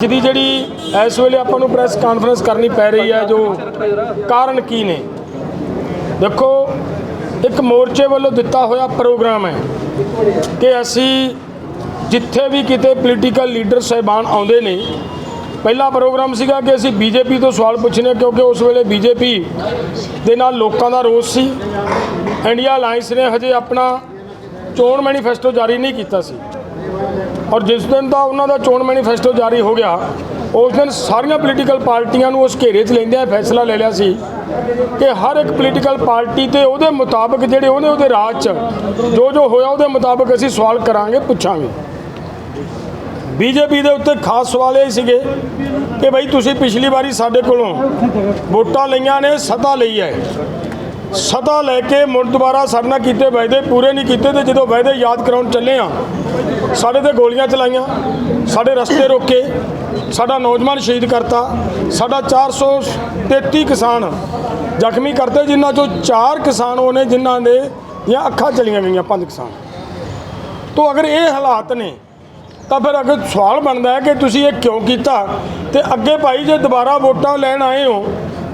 ਅੱਜ ਦੀ ਜਿਹੜੀ ਇਸ ਵੇਲੇ ਆਪਾਂ ਨੂੰ ਪ੍ਰੈਸ ਕਾਨਫਰੰਸ ਕਰਨੀ ਪੈ ਰਹੀ ਹੈ, ਜੋ ਕਾਰਨ ਕੀ ਨੇ? ਦੇਖੋ, ਇੱਕ ਮੋਰਚੇ ਵੱਲੋਂ ਦਿੱਤਾ ਹੋਇਆ ਪ੍ਰੋਗਰਾਮ ਹੈ ਕਿ ਅਸੀਂ ਜਿੱਥੇ ਵੀ ਕਿਤੇ ਪੋਲੀਟੀਕਲ ਲੀਡਰ ਸਹਿਬਾਨ ਆਉਂਦੇ ਨੇ, ਪਹਿਲਾ ਪ੍ਰੋਗਰਾਮ ਸੀਗਾ ਕਿ ਅਸੀਂ ਬੀਜੇਪੀ ਤੋਂ ਸਵਾਲ ਪੁੱਛਣੇ, ਕਿਉਂਕਿ ਉਸ ਵੇਲੇ ਬੀਜੇਪੀ ਦੇ ਨਾਲ ਲੋਕਾਂ ਦਾ ਰੋਸ ਸੀ। ਇੰਡੀਆ ਅਲਾਈਅੰਸ ਨੇ ਹਜੇ ਆਪਣਾ ਚੋਣ ਮੈਨੀਫੈਸਟੋ ਜਾਰੀ ਨਹੀਂ ਕੀਤਾ ਸੀ। ਔਰ ਜਿਸ ਦਿਨ ਦਾ ਉਹਨਾਂ ਦਾ ਚੋਣ ਮੈਨੀਫੈਸਟੋ ਜਾਰੀ ਹੋ ਗਿਆ, ਉਸ ਦਿਨ ਸਾਰੀਆਂ ਪੋਲੀਟੀਕਲ ਪਾਰਟੀਆਂ ਨੂੰ ਉਸ ਘੇਰੇ 'ਚ ਲੈਂਦਿਆਂ ਫੈਸਲਾ ਲੈ ਲਿਆ ਸੀ ਕਿ ਹਰ ਇੱਕ ਪੋਲੀਟੀਕਲ ਪਾਰਟੀ ਤੇ ਉਹਦੇ ਮੁਤਾਬਕ ਜਿਹੜੇ ਉਹਨੇ ਉਹਦੇ ਰਾਜ 'ਚ ਜੋ ਜੋ ਹੋਇਆ ਉਹਦੇ ਮੁਤਾਬਕ ਅਸੀਂ ਸਵਾਲ ਕਰਾਂਗੇ, ਪੁੱਛਾਂਗੇ। ਬੀਜੇਪੀ ਦੇ ਉੱਤੇ ਖਾਸ ਸਵਾਲ ਇਹ ਸੀਗੇ ਕਿ ਬਈ ਤੁਸੀਂ ਪਿਛਲੀ ਵਾਰੀ ਸਾਡੇ ਕੋਲੋਂ ਵੋਟਾਂ ਲਈਆਂ ਨੇ, ਸਤਾ ਲਈ ਹੈ। ਸਤਾ ਲੈ ਕੇ ਮੁੜ ਦੁਬਾਰਾ ਸਾਡੇ ਨਾਲ ਕੀਤੇ ਵਾਅਦੇ ਪੂਰੇ ਨਹੀਂ ਕੀਤੇ ਤੇ ਜਦੋਂ ਵਾਅਦੇ ਯਾਦ ਕਰਾਉਣ ਚੱਲੇ ਆ ਸਾਡੇ ਤੇ ਗੋਲੀਆਂ ਚਲਾਈਆਂ, ਸਾਡੇ ਰਸਤੇ ਰੋਕੇ, ਸਾਡਾ ਨੌਜਵਾਨ ਸ਼ਹੀਦ ਕਰਤਾ, ਸਾਡਾ 433 ਕਿਸਾਨ ਜ਼ਖਮੀ ਕਰਤੇ, ਜਿਨ੍ਹਾਂ ਚੋਂ ਚਾਰ ਕਿਸਾਨ ਉਹ ਨੇ ਜਿਨ੍ਹਾਂ ਦੇ ਦੀਆਂ ਅੱਖਾਂ ਚਲੀਆਂ ਗਈਆਂ, ਪੰਜ ਕਿਸਾਨ। ਤੋਂ ਅਗਰ ਇਹ ਹਾਲਾਤ ਨੇ, ਤਾਂ ਫਿਰ ਅਗਰ ਸਵਾਲ ਬਣਦਾ ਹੈ ਕਿ ਤੁਸੀਂ ਇਹ ਕਿਉਂ ਕੀਤਾ ਤੇ ਅੱਗੇ ਭਾਈ ਜੇ ਦੁਬਾਰਾ ਵੋਟਾਂ ਲੈਣ ਆਏ ਹੋ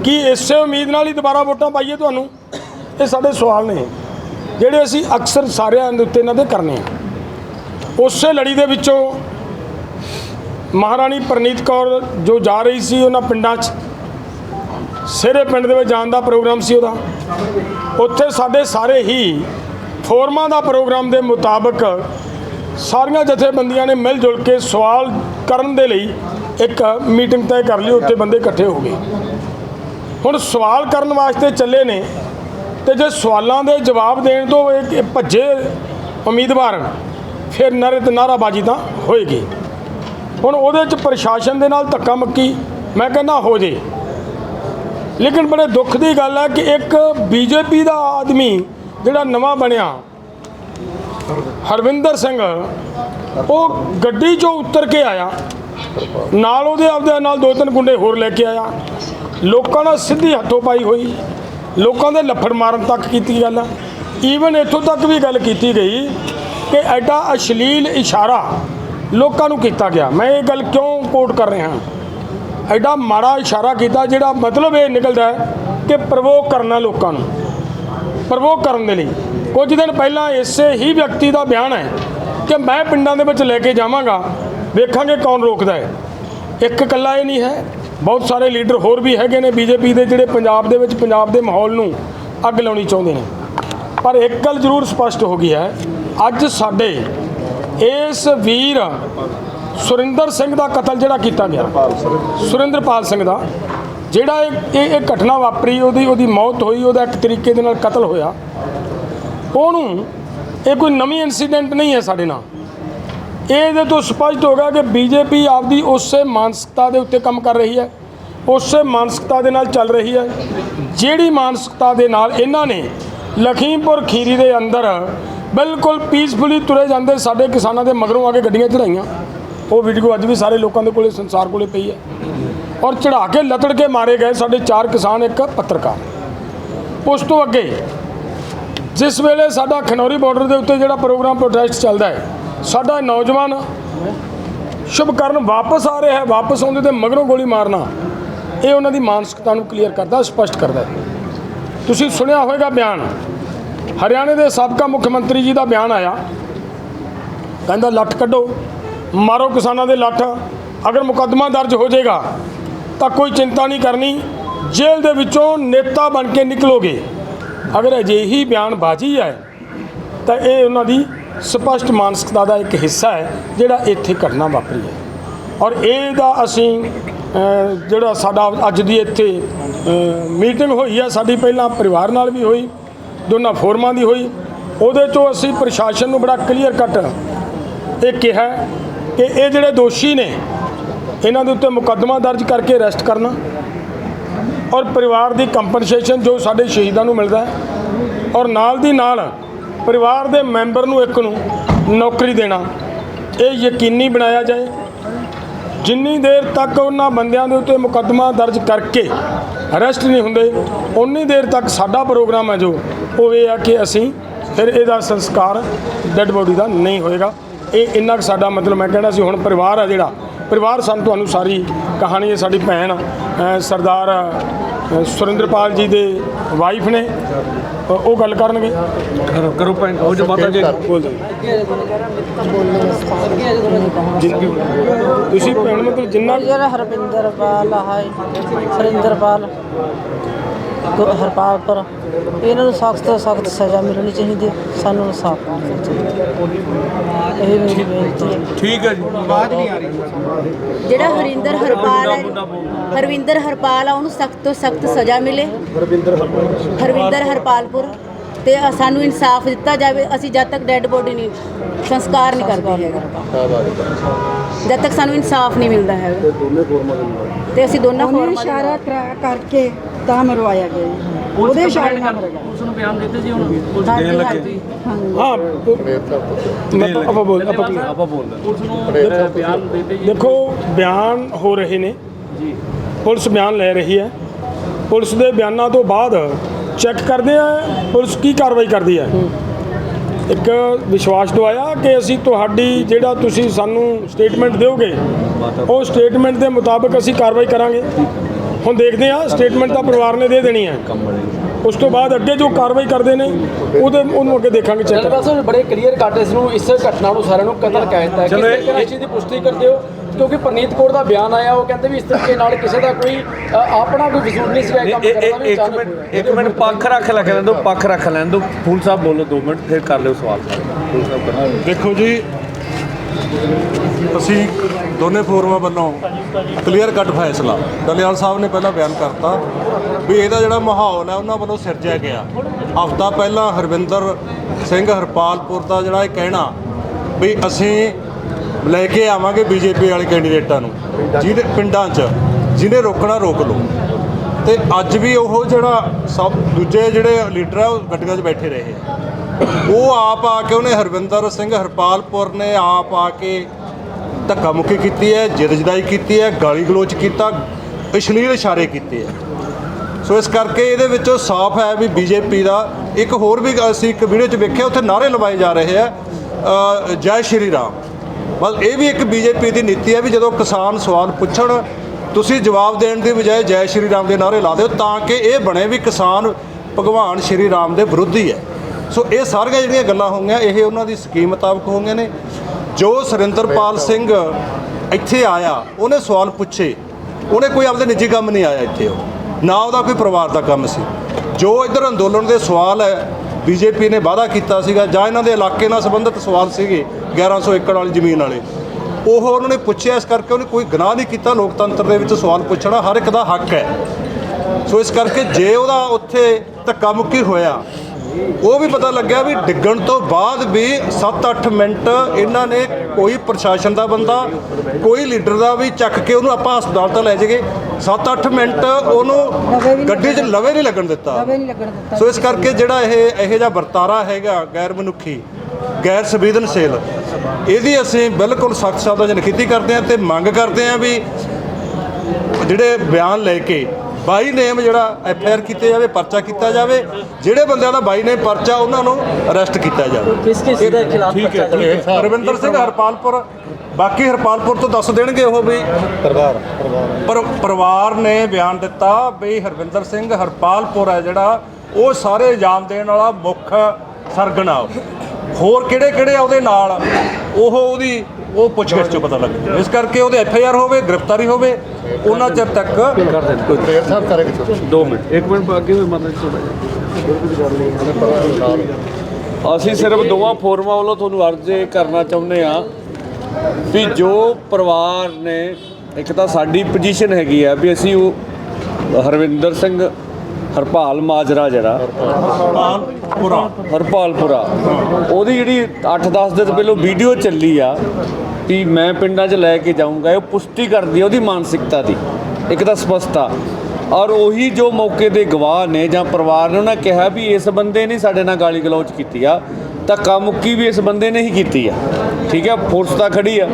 ਕੀ ਇਸੇ ਉਮੀਦ ਨਾਲ ਹੀ ਦੁਬਾਰਾ ਵੋਟਾਂ ਪਾਈਏ ਤੁਹਾਨੂੰ? ਇਹ ਸਾਡੇ ਸਵਾਲ ਨੇ। ਜਿਹੜੇ ਅਸੀਂ ਅਕਸਰ ਸਾਰਿਆਂ ਦੇ ਉੱਤੇ ਇਹਨਾਂ ਦੇ ਕਰਨੇ ਆ। ਉਸੇ ਲੜੀ ਦੇ ਵਿੱਚੋਂ ਮਹਾਰਾਣੀ ਪ੍ਰਨੀਤ ਕੌਰ ਜੋ ਜਾ ਰਹੀ ਸੀ ਉਹਨਾਂ ਪਿੰਡਾਂ 'ਚ ਸਿਰੇ ਪਿੰਡ ਦੇ ਵਿੱਚ ਜਾਣ ਦਾ ਪ੍ਰੋਗਰਾਮ ਸੀ ਉਹਦਾ। ਉੱਥੇ ਸਾਡੇ ਸਾਰੇ ਹੀ ਫੋਰਮਾਂ ਦਾ ਪ੍ਰੋਗਰਾਮ ਦੇ ਮੁਤਾਬਕ ਸਾਰੀਆਂ ਜਥੇਬੰਦੀਆਂ ਨੇ ਮਿਲ ਜੁਲ ਕੇ ਸਵਾਲ ਕਰਨ ਦੇ ਲਈ ਇੱਕ ਮੀਟਿੰਗ ਤੈਅ ਕਰ ਲਈ, ਉੱਥੇ ਬੰਦੇ ਇਕੱਠੇ ਹੋ ਗਏ। ਹੁਣ ਸਵਾਲ ਕਰਨ ਵਾਸਤੇ ਚੱਲੇ ਨੇ ਤੇ ਜੇ ਸਵਾਲਾਂ ਦੇ ਜਵਾਬ ਦੇਣ ਤੋਂ ਇਹ ਭੱਜੇ ਉਮੀਦਵਾਰ, ਫਿਰ ਨਰੇ ਤੇ ਨਾਰਾਬਾਜ਼ੀ ਤਾਂ ਹੋਏਗੀ। ਹੁਣ ਉਹਦੇ ਚ ਪ੍ਰਸ਼ਾਸਨ ਦੇ ਨਾਲ ਧੱਕਾ ਮੱਕੀ, ਮੈਂ ਕਹਿੰਦਾ ਹੋ ਜੇ। ਲੇਕਿਨ ਬੜੇ ਦੁੱਖ ਦੀ ਗੱਲ ਹੈ ਕਿ ਇੱਕ ਬੀਜੇਪੀ ਦਾ ਆਦਮੀ ਜਿਹੜਾ ਨਵਾਂ ਬਣਿਆ, ਹਰਵਿੰਦਰ ਸਿੰਘ, ਉਹ ਗੱਡੀ 'ਚੋਂ ਉਤਰ ਕੇ ਆਇਆ। ਨਾਲ ਉਹਦੇ ਆਪਦੇ ਨਾਲ ਦੋ ਤਿੰਨ ਗੁੰਡੇ ਹੋਰ ਲੈ ਕੇ ਆਇਆ। ਲੋਕਾਂ ਨਾਲ ਸਿੱਧੀ ਹੱਥੋਂ ਪਾਈ ਹੋਈ, ਲੋਕਾਂ ਦੇ ਲੱਫੜ ਮਾਰਨ ਤੱਕ ਕੀਤੀ ਗੱਲ ਈਵਨ ਇੱਥੋਂ ਤੱਕ ਵੀ ਗੱਲ ਕੀਤੀ ਗਈ ਕਿ ਐਡਾ ਅਸ਼ਲੀਲ ਇਸ਼ਾਰਾ ਲੋਕਾਂ ਨੂੰ ਕੀਤਾ ਗਿਆ। ਮੈਂ ਇਹ ਗੱਲ ਕਿਉਂ ਕੋਟ ਕਰ ਰਿਹਾ ਐਡਾ ਮਾੜਾ ਇਸ਼ਾਰਾ ਕੀਤਾ ਜਿਹੜਾ ਮਤਲਬ ਇਹ ਨਿਕਲਦਾ ਹੈ ਕਿ ਪ੍ਰਵੋਕ ਕਰਨਾ ਲੋਕਾਂ ਨੂੰ। ਪ੍ਰਵੋਕ ਕਰਨ ਦੇ ਲਈ। ਕੁਝ ਦਿਨ ਪਹਿਲਾਂ ਇਸੇ ਹੀ ਵਿਅਕਤੀ ਦਾ ਬਿਆਨ ਹੈ ਕਿ ਮੈਂ ਪਿੰਡਾਂ ਦੇ ਵਿੱਚ ਲੈ ਕੇ ਜਾਵਾਂਗਾ, ਵੇਖਾਂਗੇ ਕੌਣ ਰੋਕਦਾ ਹੈ। ਇੱਕ ਇਕੱਲਾ ਇਹ ਨਹੀਂ ਹੈ। ਬਹੁਤ ਸਾਰੇ ਲੀਡਰ ਹੋਰ ਵੀ ਹੈਗੇ ਨੇ ਬੀਜੇਪੀ ਦੇ ਜਿਹੜੇ ਪੰਜਾਬ ਦੇ ਵਿੱਚ ਪੰਜਾਬ ਦੇ ਮਾਹੌਲ ਨੂੰ ਅੱਗ ਲਾਉਣੀ ਚਾਹੁੰਦੇ ਨੇ। ਪਰ ਇੱਕ ਗੱਲ ਜ਼ਰੂਰ ਸਪਸ਼ਟ ਹੋ ਗਈ ਹੈ, ਅੱਜ ਸਾਡੇ ਇਸ ਵੀਰ ਸੁਰਿੰਦਰ ਸਿੰਘ ਦਾ ਕਤਲ ਜਿਹੜਾ ਕੀਤਾ ਗਿਆ। ਸੁਰਿੰਦਰਪਾਲ ਸਿੰਘ ਦਾ, ਜਿਹੜਾ ਇਹ ਇਹ ਘਟਨਾ ਵਾਪਰੀ, ਉਹਦੀ ਉਹਦੀ ਮੌਤ ਹੋਈ, ਉਹਦਾ ਇੱਕ ਤਰੀਕੇ ਦੇ ਨਾਲ ਕਤਲ ਹੋਇਆ। ਉਹਨੂੰ ਇਹ ਕੋਈ ਨਵੀਂ ਇਨਸੀਡੈਂਟ ਨਹੀਂ ਹੈ ਸਾਡੇ ਨਾਲ। ਇਹਦੇ ਤੋਂ ਸਪਸ਼ਟ ਹੋ ਗਿਆ ਕਿ ਬੀਜੇਪੀ ਆਪਦੀ ਉਸੇ ਮਾਨਸਿਕਤਾ ਦੇ ਉੱਤੇ ਕੰਮ ਕਰ ਰਹੀ ਹੈ, ਉਸੇ ਮਾਨਸਿਕਤਾ ਦੇ ਨਾਲ ਚੱਲ ਰਹੀ ਹੈ। ਜਿਹੜੀ ਮਾਨਸਿਕਤਾ ਦੇ ਨਾਲ ਇਹਨਾਂ ਨੇ ਲਖੀਮਪੁਰ ਖੀਰੀ ਦੇ ਅੰਦਰ ਬਿਲਕੁਲ ਪੀਸਫੁਲੀ ਤੁਰੇ ਜਾਂਦੇ ਸਾਡੇ ਕਿਸਾਨਾਂ ਦੇ ਮਗਰੋਂ ਆ ਕੇ ਗੱਡੀਆਂ ਚੜਾਈਆਂ ਉਹ ਵੀਡੀਓ ਅੱਜ ਵੀ ਸਾਰੇ ਲੋਕਾਂ ਦੇ ਕੋਲੇ, ਸੰਸਾਰ ਕੋਲੇ ਪਈ ਹੈ। ਔਰ ਚੜਾ ਕੇ, ਲਤੜ ਕੇ ਮਾਰੇ ਗਏ ਸਾਡੇ ਚਾਰ ਕਿਸਾਨ, ਇੱਕ ਪੱਤਰਕਾਰ। ਉਸ ਤੋਂ ਅੱਗੇ, ਜਿਸ ਵੇਲੇ ਸਾਡਾ ਖਨੌਰੀ ਬਾਰਡਰ ਦੇ ਉੱਤੇ ਜਿਹੜਾ ਪ੍ਰੋਗਰਾਮ ਪ੍ਰੋਟੈਸਟ ਚੱਲਦਾ ਹੈ ਸਾਡਾ ਨੌਜਵਾਨ ਸ਼ੁਭਕਰਨ ਵਾਪਸ ਆ ਰਿਹਾ ਹੈ, ਵਾਪਸ ਆਉਂਦੇ ਤੇ ਮਗਰੋਂ ਗੋਲੀ ਮਾਰਨਾ, ਇਹ ਉਹਨਾਂ ਦੀ ਮਾਨਸਿਕਤਾ ਨੂੰ ਕਲੀਅਰ ਕਰਦਾ, ਸਪਸ਼ਟ ਕਰਦਾ ਤੁਸੀਂ ਸੁਣਿਆ ਹੋਵੇਗਾ ਬਿਆਨ, ਹਰਿਆਣੇ ਦੇ ਸਾਬਕਾ ਮੁੱਖ ਮੰਤਰੀ ਜੀ ਦਾ ਬਿਆਨ ਆਇਆ। ਕਹਿੰਦਾ, ਲੱਠ ਕੱਢੋ, ਮਾਰੋ ਕਿਸਾਨਾਂ ਦੇ ਲੱਠ, ਅਗਰ ਮੁਕੱਦਮਾ ਦਰਜ ਹੋ ਜਾਏਗਾ, ਤਾਂ ਕੋਈ ਚਿੰਤਾ ਨਹੀਂ ਕਰਨੀ, ਜੇਲ੍ਹ ਦੇ ਵਿੱਚੋਂ ਨੇਤਾ ਬਣ ਕੇ ਨਿਕਲੋਗੇ। ਅਗਰ ਅਜਿਹੀ ਬਿਆਨਬਾਜ਼ੀ ਹੈ, ਤਾਂ ਇਹ ਉਹਨਾਂ ਦੀ ਸਪਸ਼ਟ ਮਾਨਸਿਕਤਾ ਦਾ ਇੱਕ ਹਿੱਸਾ ਹੈ, ਜਿਹੜਾ ਇੱਥੇ ਘਟਨਾ ਵਾਪਰੀ ਹੈ। ਔਰ ਇਹਦਾ ਅਸੀਂ ਜਿਹੜਾ ਸਾਡਾ ਅੱਜ ਦੀ ਇੱਥੇ ਮੀਟਿੰਗ ਹੋਈ ਹੈ, ਸਾਡੀ ਪਹਿਲਾਂ ਪਰਿਵਾਰ ਨਾਲ ਵੀ ਹੋਈ, ਦੋਨਾਂ ਫੋਰਮਾਂ ਦੀ ਹੋਈ। ਉਹਦੇ 'ਚੋਂ ਅਸੀਂ ਪ੍ਰਸ਼ਾਸਨ ਨੂੰ ਬੜਾ ਕਲੀਅਰ ਕੱਟ ਇਹ ਕਿਹਾ ਕਿ ਇਹ ਜਿਹੜੇ ਦੋਸ਼ੀ ਨੇ, ਇਹਨਾਂ ਦੇ ਉੱਤੇ ਮੁਕੱਦਮਾ ਦਰਜ ਕਰਕੇ ਅਰੈਸਟ ਕਰਨਾ। ਔਰ ਪਰਿਵਾਰ ਦੀ ਕੰਪਨਸੇਸ਼ਨ ਜੋ ਸਾਡੇ ਸ਼ਹੀਦਾਂ ਨੂੰ ਮਿਲਦਾ ਔਰ ਨਾਲ ਦੀ ਨਾਲ ਪਰਿਵਾਰ ਦੇ ਮੈਂਬਰ ਨੂੰ ਇੱਕ ਨੂੰ ਨੌਕਰੀ ਦੇਣਾ। ਇਹ ਯਕੀਨੀ ਬਣਾਇਆ ਜਾਏ, ਜਿੰਨੀ ਦੇਰ ਤੱਕ ਉਹਨਾਂ ਬੰਦਿਆਂ ਦੇ ਉੱਤੇ ਮੁਕੱਦਮਾ ਦਰਜ ਕਰਕੇ ਅਰੈਸਟ ਨਹੀਂ ਹੁੰਦੇ ਉਨੀ ਦੇਰ ਤੱਕ ਸਾਡਾ ਪ੍ਰੋਗਰਾਮ ਹੈ ਜੋ, ਉਹ ਇਹ ਆ ਕਿ ਅਸੀਂ ਫਿਰ ਇਹਦਾ ਸੰਸਕਾਰ ਡੈੱਡ ਬੋਡੀ ਦਾ ਨਹੀਂ ਹੋਏਗਾ। ਇਹ ਇੰਨਾ ਕੁ ਸਾਡਾ ਮਤਲਬ ਮੈਂ ਕਹਿਣਾ ਸੀ, ਹੁਣ ਪਰਿਵਾਰ ਆ ਜਿਹੜਾ, ਪਰਿਵਾਰ ਸਾਨੂੰ ਤੁਹਾਨੂੰ ਸਾਰੀ ਕਹਾਣੀ ਹੈ, ਸਾਡੀ ਭੈਣ ਸਰਦਾਰ ਸੁਰਿੰਦਰਪਾਲ ਜੀ ਦੇ ਵਾਈਫ ਨੇ। ਉਹ ਗੱਲ ਕਰਨਗੇ। ਕਰੋ ਕਰੋ ਉਹ ਜੋ ਮਾਤਾ ਜੀ ਬੋਲ ਦਿਓ। ਜਿੰਦਗੀ ਤੁਸੀਂ ਭੈਣ ਮਤਲਬ ਜਿੰਨਾ ਜਿਹੜਾ ਹਰਪਿੰਦਰ ਪਾਲ ਹੈ ਸਰਿੰਦਰਪਾਲ ਗੁ- ਹਰਪਾਲਪੁਰ ਇਹਨਾਂ ਨੂੰ ਸਖਤ ਤੋਂ ਸਖਤ ਸਜ਼ਾ ਮਿਲਣੀ ਚਾਹੀਦੀ ਹੈ। ਸਾਨੂੰ ਇਨਸਾਫ ਮਿਲਣਾ ਚਾਹੀਦਾ ਇਹ ਮੇਰੀ ਬੇਨਤੀ ਹੈ। ਠੀਕ ਹੈ ਜੀ। ਜਿਹੜਾ ਹਰਿੰਦਰ ਹਰਪਾਲ ਹੈ ਹਰਵਿੰਦਰ ਹਰਪਾਲ ਆ ਉਹਨੂੰ ਸਖਤ ਤੋਂ ਸਖਤ ਸਜ਼ਾ ਮਿਲੇ। ਹਰਵਿੰਦਰ ਹਰਪਾਲਪੁਰ। ਤੇ ਸਾਨੂੰ ਇਨਸਾਫ ਦਿੱਤਾ ਜਾਵੇ। ਅਸੀਂ ਜਦ ਤੱਕ ਡੈੱਡ ਬੋਡੀ ਨਹੀਂ ਸੰਸਕਾਰ ਨਹੀਂ ਕਰਦੇ ਹੈਗੇ। ਜਦ ਤੱਕ ਸਾਨੂੰ ਇਨਸਾਫ ਨਹੀਂ ਮਿਲਦਾ ਹੈਗਾ। ਤੇ ਅਸੀਂ ਦੋਨਾਂ ਉਹਨੇ ਫੋਰਮਾਂ ਦੇ ਇਸ਼ਾਰਾ ਕਰਾ- ਕਰਕੇ ਤਾਂ ਮਰਵਾਇਆ ਗਿਆ ਜੀ। ਉਹਦੇ ਇਸ਼ਾਰੇ ਨਾਲ ਮਰ ਗਿਆ। ਉਸ ਨੂੰ ਬਿਆਨ ਦਿੱਤੇ ਜੀ ਹੁਣ? ਪੁਲਿਸ ਹਾਂਜੀ, ਦੇਣ ਲੱਗੇ। ਹਾਂਜੀ। ਹਾਂ ਮੈਂ ਆਪਾਂ ਬੋਲ ਆਪਾਂ ਕੀ- ਆਪਾਂ ਬੋਲਦੇ ਪੁਲਿਸ ਨੂੰ ਅ, ਬਿਆਨ ਦਿੱਤੇ ਜੀ। ਦੇਖੋ ਬਿਆਨ ਹੋ ਰਹੇ ਨੇ। ਜੀ। ਪੁਲਿਸ ਬਿਆਨ ਲੈ ਰਹੀ ਹੈ। ਪੁਲਿਸ ਦੇ ਬਿਆਨਾਂ ਤੋਂ ਬਾਅਦ ਚੈੱਕ ਕਰਦੇ ਆ ਪੁਲਿਸ ਕੀ ਕਾਰਵਾਈ ਕਰਦੀ ਹੈ। ਇੱਕ ਵਿਸ਼ਵਾਸ ਦਵਾਇਆ ਕਿ ਅਸੀਂ ਤੁਹਾਡੀ ਜਿਹੜਾ ਤੁਸੀਂ ਸਾਨੂੰ ਸਟੇਟਮੈਂਟ ਦਿਓਗੇ ਉਹ ਸਟੇਟਮੈਂਟ ਦੇ ਮੁਤਾਬਕ ਅਸੀਂ ਕਾਰਵਾਈ ਕਰਾਂਗੇ। ਹੁਣ ਦੇਖਦੇ ਆ ਸਟੇਟਮੈਂਟ ਤਾਂ ਪਰਿਵਾਰ ਨੇ ਦੇ ਦੇਣੀ ਹੈ। ਉਸ ਤੋਂ ਬਾਅਦ ਅੱਗੇ ਜੋ ਕਾਰਵਾਈ ਕਰਦੇ ਨੇ ਉਹਦੇ ਉਹਨੂੰ ਅੱਗੇ ਦੇਖਾਂਗੇ ਚੈੱਕ ਜਨਰਲ ਸਾਹਿਬ ਬੜੇ ਕਲੀਅਰ ਕੱਟ ਇਸ ਨੂੰ ਇਸ ਘਟਨਾ ਨੂੰ ਸਾਰਿਆਂ ਨੂੰ ਕਤਲ ਕਹਿ ਦਿੱਤਾ ਹੈ। ਚਲੋ ਕਿ ਇਹ- ਚੀਜ਼ ਦੀ ਪੁਸ਼ਟੀ ਕਰਦੇ ਹੋ? ਕਿਉਂਕਿ ਪ੍ਰਨੀਤ ਕੌਰ ਦਾ ਬਿਆਨ ਆਇਆ ਉਹ ਕਹਿੰਦੇ ਵੀ ਇਸ ਤਰੀਕੇ ਨਾਲ ਕਿਸੇ ਦਾ ਕੋਈ ਅ, ਆਪਣਾ ਕੋਈ ਕਸੂਰ ਨਹੀਂ ਸੀਗਾ ਇਹ ਕੰਮ ਕਰਦਾ ਵੀ ਇੱਕ ਅਚਾਨਕ ਮਿੰਟ ਇੱਕ ਮਿੰਟ ਪੱਖ ਰੱਖ ਲੈ ਲੈਣ ਦਿਓ ਪੱਖ ਰੱਖ ਲੈਣ ਦਿਓ ਫੂਲ ਸਾਹਿਬ ਬੋਲੋ 2 ਮਿੰਟ ਫਿਰ ਕਰ ਲਿਓ ਸਵਾਲ। ਦੇਖੋ ਜੀ ਅਸੀਂ ਦੋਨੇ ਫੋਰਮਾਂ ਵੱਲੋਂ ਕਲੀਅਰ ਕੱਟ ਫੈਸਲਾ। ਦਲਿਆਲ ਸਾਹਿਬ ਨੇ ਪਹਿਲਾਂ ਬਿਆਨ ਕਰਤਾ ਵੀ ਇਹਦਾ ਜਿਹੜਾ ਮਾਹੌਲ ਹੈ, ਉਹਨਾਂ ਵੱਲੋਂ ਸਿਰਜਿਆ ਗਿਆ। ਹਫਤਾ ਪਹਿਲਾਂ ਹਰਵਿੰਦਰ ਸਿੰਘ ਹਰਪਾਲਪੁਰ ਦਾ ਜਿਹੜਾ ਇਹ ਕਹਿਣਾ ਵੀ ਅਸੀਂ ਲੈ ਕੇ ਆਵਾਂਗੇ ਬੀਜੇਪੀ ਵਾਲੇ ਕੈਂਡੀਡੇਟਾਂ ਨੂੰ, ਜਿਹਦੇ ਪਿੰਡਾਂ 'ਚ, ਜਿਹਨੇ ਰੋਕਣਾ ਰੋਕ ਲਓ। ਤੇ ਅੱਜ ਵੀ ਉਹ ਜਿਹੜਾ ਸਭ ਦੂਜੇ ਜਿਹੜੇ ਲੀਡਰ ਆ, ਉਹ ਗੱਡੀਆਂ 'ਚ ਬੈਠੇ ਰਹੇ ਉਹ ਆਪ ਆ ਕੇ ਉਹਨੇ ਹਰਵਿੰਦਰ ਸਿੰਘ ਹਰਪਾਲਪੁਰ ਨੇ ਆਪ ਆ ਕੇ ਧੱਕਾ ਮੁੱਕੀ ਕੀਤੀ ਹੈ ਜਿਰਜਦਾਈ ਕੀਤੀ ਹੈ ਗਾਲੀ ਗਲੋਚ ਕੀਤਾ ਅਸ਼ਲੀਲ ਇਸ਼ਾਰੇ ਕੀਤੇ ਹੈ। ਸੋ ਇਸ ਕਰਕੇ ਇਹਦੇ ਵਿੱਚੋਂ ਸਾਫ਼ ਹੈ ਵੀ ਬੀਜੇਪੀ ਦਾ ਇੱਕ ਹੋਰ ਵੀ ਅਸੀਂ ਇੱਕ ਵੀਡੀਓ 'ਚ ਵੇਖਿਆ, ਉੱਥੇ ਨਾਰੇ ਲਵਾਏ ਜਾ ਰਹੇ ਆ ਜੈ ਸ਼੍ਰੀ ਰਾਮ। ਬਸ ਇਹ ਵੀ ਇੱਕ ਬੀਜੇਪੀ ਦੀ ਨੀਤੀ ਹੈ ਵੀ ਜਦੋਂ ਕਿਸਾਨ ਸਵਾਲ ਪੁੱਛਣ, ਤੁਸੀਂ ਜਵਾਬ ਦੇਣ ਦੀ ਬਜਾਏ ਜੈ ਸ਼੍ਰੀ ਰਾਮ ਦੇ ਨਾਰੇ ਲਾ ਦਿਓ ਤਾਂ ਕਿ ਇਹ ਬਣੇ ਵੀ ਕਿਸਾਨ ਭਗਵਾਨ ਸ਼੍ਰੀ ਰਾਮ ਦੇ ਵਿਰੋਧੀ ਹੈ। ਸੋ ਇਹ ਸਾਰੀਆਂ ਜਿਹੜੀਆਂ ਗੱਲਾਂ ਹੋਈਆਂ, ਇਹ ਉਹਨਾਂ ਦੀ ਸਕੀਮ ਮੁਤਾਬਕ ਹੋਈਆਂ ਨੇ। ਜੋ ਸੁਰਿੰਦਰਪਾਲ ਸਿੰਘ ਇੱਥੇ ਆਇਆ ਉਹਨੇ ਸਵਾਲ ਪੁੱਛੇ। ਉਹਨੇ ਕੋਈ ਆਪਦੇ ਨਿੱਜੀ ਕੰਮ ਨਹੀਂ ਆਇਆ ਇੱਥੇ ਉਹ। ਨਾ ਉਹਦਾ ਕੋਈ ਪਰਿਵਾਰ ਦਾ ਕੰਮ ਸੀ। ਜੋ ਇੱਧਰ ਅੰਦੋਲਨ ਦੇ ਸਵਾਲ ਹੈ ਬੀਜੇਪੀ ਨੇ ਵਾਅਦਾ ਕੀਤਾ ਸੀਗਾ ਜਾਂ ਇਹਨਾਂ ਦੇ ਇਲਾਕੇ ਨਾਲ ਸੰਬੰਧਿਤ ਸਵਾਲ ਸੀਗੇ 1100 ਏਕੜ ਵਾਲੀ ਜ਼ਮੀਨ ਵਾਲੇ। ਉਹ ਉਹਨਾਂ ਨੇ ਪੁੱਛਿਆ ਇਸ ਕਰਕੇ ਉਹਨੇ ਕੋਈ ਗੁਨਾਹ ਨਹੀਂ ਕੀਤਾ ਲੋਕਤੰਤਰ ਦੇ ਵਿੱਚ ਸਵਾਲ ਪੁੱਛਣਾ ਹਰ ਇੱਕ ਦਾ ਹੱਕ ਹੈ। ਸੋ ਇਸ ਕਰਕੇ ਜੇ ਉਹਦਾ ਉੱਥੇ ਧੱਕਾ ਮੁੱਕੀ ਹੋਇਆ ਉਹ ਵੀ ਪਤਾ ਲੱਗਿਆ ਵੀ ਡਿੱਗਣ ਤੋਂ ਬਾਅਦ ਵੀ 7-8 ਮਿੰਟ ਇਹਨਾਂ ਨੇ ਕੋਈ ਪ੍ਰਸ਼ਾਸਨ ਦਾ ਬੰਦਾ ਕੋਈ ਲੀਡਰ ਦਾ ਵੀ ਚੱਕ ਕੇ ਉਹਨੂੰ ਆਪਾਂ ਹਸਪਤਾਲ ਤਾਂ ਲੈ ਜਾਈਏ। 7-8 ਮਿੰਟ ਉਹਨੂੰ ਗੱਡੀ 'ਚ ਲਵੇ ਨਹੀਂ ਲੱਗਣ ਦਿੱਤਾ। ਲਵੇ ਨਹੀਂ ਲੱਗਣ ਦਿੱਤਾ। ਸੋ ਇਸ ਕਰਕੇ ਜਿਹੜਾ ਇਹ ਇਹੋ ਜਿਹਾ ਵਰਤਾਰਾ ਹੈਗਾ ਗੈਰ ਮਨੁੱਖੀ ਗੈਰ ਸੰਵੇਦਨਸ਼ੀਲ ਇਹਦੀ ਅਸੀਂ ਬਿਲਕੁਲ ਸਖਤ ਸ਼ਬਦਾਂ 'ਚ ਨਖੇਧੀ ਕਰਦੇ ਹਾਂ ਤੇ ਮੰਗ ਕਰਦੇ ਹਾਂ ਵੀ ਜਿਹੜੇ ਬਿਆਨ ਲੈ ਕੇ ਬਾਈ ਨੇਮ ਜਿਹੜਾ ਐਫ ਆਈ ਆਰ ਕੀਤੇ ਜਾਵੇ ਪਰਚਾ ਕੀਤਾ ਜਾਵੇ ਜਿਹੜੇ ਬੰਦਿਆਂ ਦਾ ਬਾਈ ਨੇਮ ਪਰਚਾ ਉਹਨਾਂ ਨੂੰ ਅਰੈਸਟ ਕੀਤਾ ਜਾਵੇ। ਕਿਸ ਕਿਸ ਦੇ ਖਿਲਾਫ ਠੀਕ ਹੈ ਰਵਿੰਦਰ ਸਿੰਘ ਹਰਪਾਲਪੁਰ ਬਾਕੀ ਹਰਪਾਲਪੁਰ ਤੋਂ ਦੱਸ ਦੇਣਗੇ ਉਹ ਵੀ। ਪਰਿਵਾਰ ਪਰ ਪਰਿਵਾਰ ਨੇ ਬਿਆਨ ਦਿੱਤਾ ਵੀ ਹਰਵਿੰਦਰ ਸਿੰਘ ਹਰਪਾਲਪੁਰ ਹੈ ਜਿਹੜਾ ਉਹ ਸਾਰੇ ਇਲਜ਼ਾਮ ਦੇਣ ਵਾਲਾ ਮੁੱਖ ਸਰਗਣਾ। ਹੋਰ ਕਿਹੜੇ ਕਿਹੜੇ ਆ ਉਹਦੇ ਨਾਲ? ਉਹ ਉਹਦੀ ਉਹ ਪੁੱਛਗਿੱਛ ਚੋਂ ਪਤਾ ਲੱਗੇ ਇਸ ਕਰਕੇ ਉਹਦੇ ਐਫ ਆਈ ਆਰ ਹੋਵੇ ਗ੍ਰਿਫਤਾਰੀ ਹੋਵੇ ਉਹਨਾਂ ਚਿਰ ਤੱਕ ਕਰ ਦੇਣ ਕੋਈ 2 ਮਿੰਟ। ਇੱਕ ਮਿੰਟ ਅੱਗੇ ਹੋਈ ਮਾਤਾ ਜੀ। ਥੋੜਾ ਅਸੀਂ ਸਿਰਫ ਦੋਵਾਂ ਫੋਰਮਾਂ ਵੱਲੋਂ ਤੁਹਾਨੂੰ ਅਰਜ਼ ਕਰਨਾ ਚਾਹੁੰਦੇ ਆ ਵੀ ਜੋ ਪਰਿਵਾਰ ਨੇ ਇੱਕ ਤਾਂ ਸਾਡੀ ਪੋਜੀਸ਼ਨ ਹੈਗੀ ਆ ਵੀ ਅਸੀਂ ਉਹ ਹਰਵਿੰਦਰ ਸਿੰਘ ਹਰਪਾਲ ਮਾਜਰਾ ਜਿਹੜਾ। ਪੂਰਾ ਹਰਪਾਲਪੁਰਾ। ਉਹਦੀ ਜਿਹੜੀ 8-10 ਦਿਨ ਪਹਿਲਾਂ ਵੀਡੀਓ ਚੱਲੀ ਆ ਵੀ ਮੈਂ ਪਿੰਡਾਂ 'ਚ ਲੈ ਕੇ ਜਾਊਂਗਾ ਇਹ ਪੁਸ਼ਟੀ ਕਰਦੀ ਆ ਉਹਦੀ ਮਾਨਸਿਕਤਾ ਦੀ ਇੱਕ ਤਾਂ ਸਪਸ਼ਟਤਾ। ਔਰ ਉਹੀ ਜੋ ਮੌਕੇ ਦੇ ਗਵਾਹ ਨੇ ਜਾਂ ਪਰਿਵਾਰ ਨੇ ਉਹਨਾਂ ਕਿਹਾ ਵੀ ਇਸ ਬੰਦੇ ਨੇ ਸਾਡੇ ਨਾਲ ਗਾਲੀ ਗਲੋਚ ਕੀਤੀ ਆ ਧੱਕਾ ਮੁੱਕੀ ਵੀ ਇਸ ਬੰਦੇ ਨੇ ਹੀ ਕੀਤੀ ਆ। ਠੀਕ ਹੈ ਫੋਰਸ ਤਾਂ ਖੜੀ ਆ।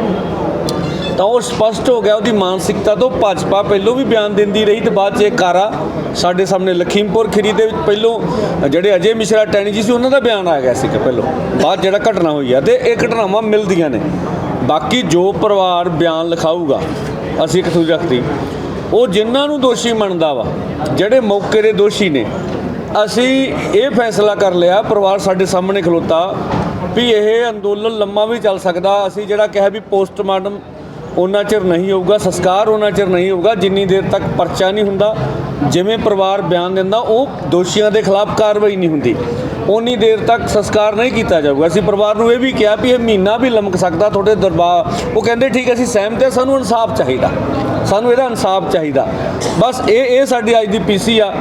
ਤਾਂ ਉਹ ਸਪਸ਼ਟ ਹੋ ਗਿਆ ਉਹਦੀ ਮਾਨਸਿਕਤਾ ਤੋਂ ਭਾਜਪਾ ਪਹਿਲੋਂ ਵੀ ਬਿਆਨ ਦਿੰਦੀ ਰਹੀ ਤੇ ਬਾਅਦ 'ਚ ਇਹ ਕਾਰਾ ਸਾਡੇ ਸਾਹਮਣੇ ਲਖੀਮਪੁਰ ਖੀਰੀ ਦੇ ਵਿੱਚ ਪਹਿਲੋਂ ਜਿਹੜੇ ਅਜੇ ਮਿਸ਼ਰਾ ਟੈਣੀ ਜੀ ਸੀ, ਉਹਨਾਂ ਦਾ ਬਿਆਨ ਆ ਗਿਆ ਸੀ ਕਿ ਪਹਿਲੋਂ। ਬਾਅਦ ਜਿਹੜਾ ਘਟਨਾ ਹੋਈ ਆ ਤੇ ਇਹ ਘਟਨਾਵਾਂ ਮਿਲਦੀਆਂ ਨੇ। ਬਾਕੀ ਜੋ ਪਰਿਵਾਰ ਬਿਆਨ ਲਿਖਾਊਗਾ, ਅਸੀਂ ਕਿਥੋਂ ਰੱਖਦੀ ਉਹ ਜਿਨ੍ਹਾਂ ਨੂੰ ਦੋਸ਼ੀ ਮੰਨਦਾ ਵਾ, ਜਿਹੜੇ ਮੌਕੇ ਦੇ ਦੋਸ਼ੀ ਨੇ, ਅਸੀਂ ਇਹ ਫੈਸਲਾ ਕਰ ਲਿਆ, ਪਰਿਵਾਰ ਸਾਡੇ ਸਾਹਮਣੇ ਖਲੋਤਾ ਵੀ ਇਹ ਅੰਦੋਲਨ ਲੰਮਾ ਵੀ ਚੱਲ ਸਕਦਾ, ਅਸੀਂ ਜਿਹੜਾ ਕਿਹਾ ਵੀ ਪੋਸਟਮਾਰਟਮ ਉਹਨਾਂ ਚਿਰ ਨਹੀਂ ਹੋਊਗਾ, ਸੰਸਕਾਰ ਉਹਨਾਂ ਚਿਰ ਨਹੀਂ ਹੋਊਗਾ, ਜਿੰਨੀ ਦੇਰ ਤੱਕ ਪਰਚਾ ਨਹੀਂ ਹੁੰਦਾ, ਜਿਵੇਂ ਪਰਿਵਾਰ ਬਿਆਨ ਦਿੰਦਾ, ਉਹ ਦੋਸ਼ੀਆਂ ਦੇ ਖਿਲਾਫ ਕਾਰਵਾਈ ਨਹੀਂ ਹੁੰਦੀ। ਉਨੀ ਦੇਰ ਤੱਕ ਸੰਸਕਾਰ ਨਹੀਂ ਕੀਤਾ ਜਾਊਗਾ। ਅਸੀਂ ਪਰਿਵਾਰ ਨੂੰ ਇਹ ਵੀ ਕਿਹਾ ਵੀ ਇਹ ਮਹੀਨਾ ਵੀ ਲੰਮਕ ਸਕਦਾ ਤੁਹਾਡੇ ਦਰਬਾਰ, ਉਹ ਕਹਿੰਦੇ ਠੀਕ ਅਸੀਂ ਸਹਿਮਤ ਹਾਂ, ਸਾਨੂੰ ਇਨਸਾਫ ਚਾਹੀਦਾ। ਸਾਨੂੰ ਇਹਦਾ ਇਨਸਾਫ ਚਾਹੀਦਾ। ਬਸ ਇਹ ਇਹ ਸਾਡੀ ਅੱਜ ਦੀ ਪੀਸੀ ਆ।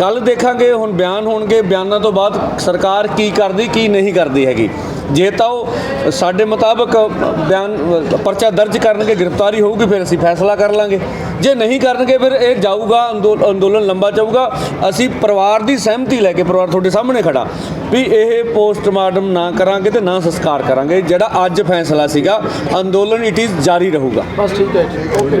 ਕੱਲ ਦੇਖਾਂਗੇ, ਹੁਣ ਬਿਆਨ ਹੋਣਗੇ। ਬਿਆਨਾਂ ਤੋਂ ਬਾਅਦ ਸਰਕਾਰ ਕੀ ਕਰਦੀ, ਕੀ ਨਹੀਂ ਕਰਦੀ ਹੈਗੀ। ਜੇ ਤਾਂ ਉਹ ਸਾਡੇ ਮੁਤਾਬਕ ਬਿਆਨ, ਪਰਚਾ ਦਰਜ ਕਰਨਗੇ, ਗ੍ਰਿਫਤਾਰੀ ਹੋਊਗੀ, ਫਿਰ ਅਸੀਂ ਫੈਸਲਾ ਕਰ ਲਾਂਗੇ। ਜੇ ਨਹੀਂ ਕਰਨਗੇ, ਫਿਰ ਇਹ ਜਾਊਗਾ ਅੰਦੋ- ਅੰਦੋਲਨ ਲੰਬਾ ਜਾਊਗਾ। ਅਸੀਂ ਪਰਿਵਾਰ ਦੀ ਸਹਿਮਤੀ ਲੈ ਕੇ, ਪਰਿਵਾਰ ਤੁਹਾਡੇ ਸਾਹਮਣੇ ਖੜਾ, ਵੀ ਇਹ ਪੋਸਟਮਾਰਟਮ ਨਾ ਕਰਾਂਗੇ ਤੇ ਨਾ ਸੰਸਕਾਰ ਕਰਾਂਗੇ, ਜਿਹੜਾ ਅੱਜ ਫੈਸਲਾ ਸੀਗਾ, ਅੰਦੋਲਨ ਇਟ ਇਜ਼ ਜਾਰੀ ਰਹੂਗਾ। ਬਸ ਠੀਕ ਹੈ ਜੀ, ਓਕੇ।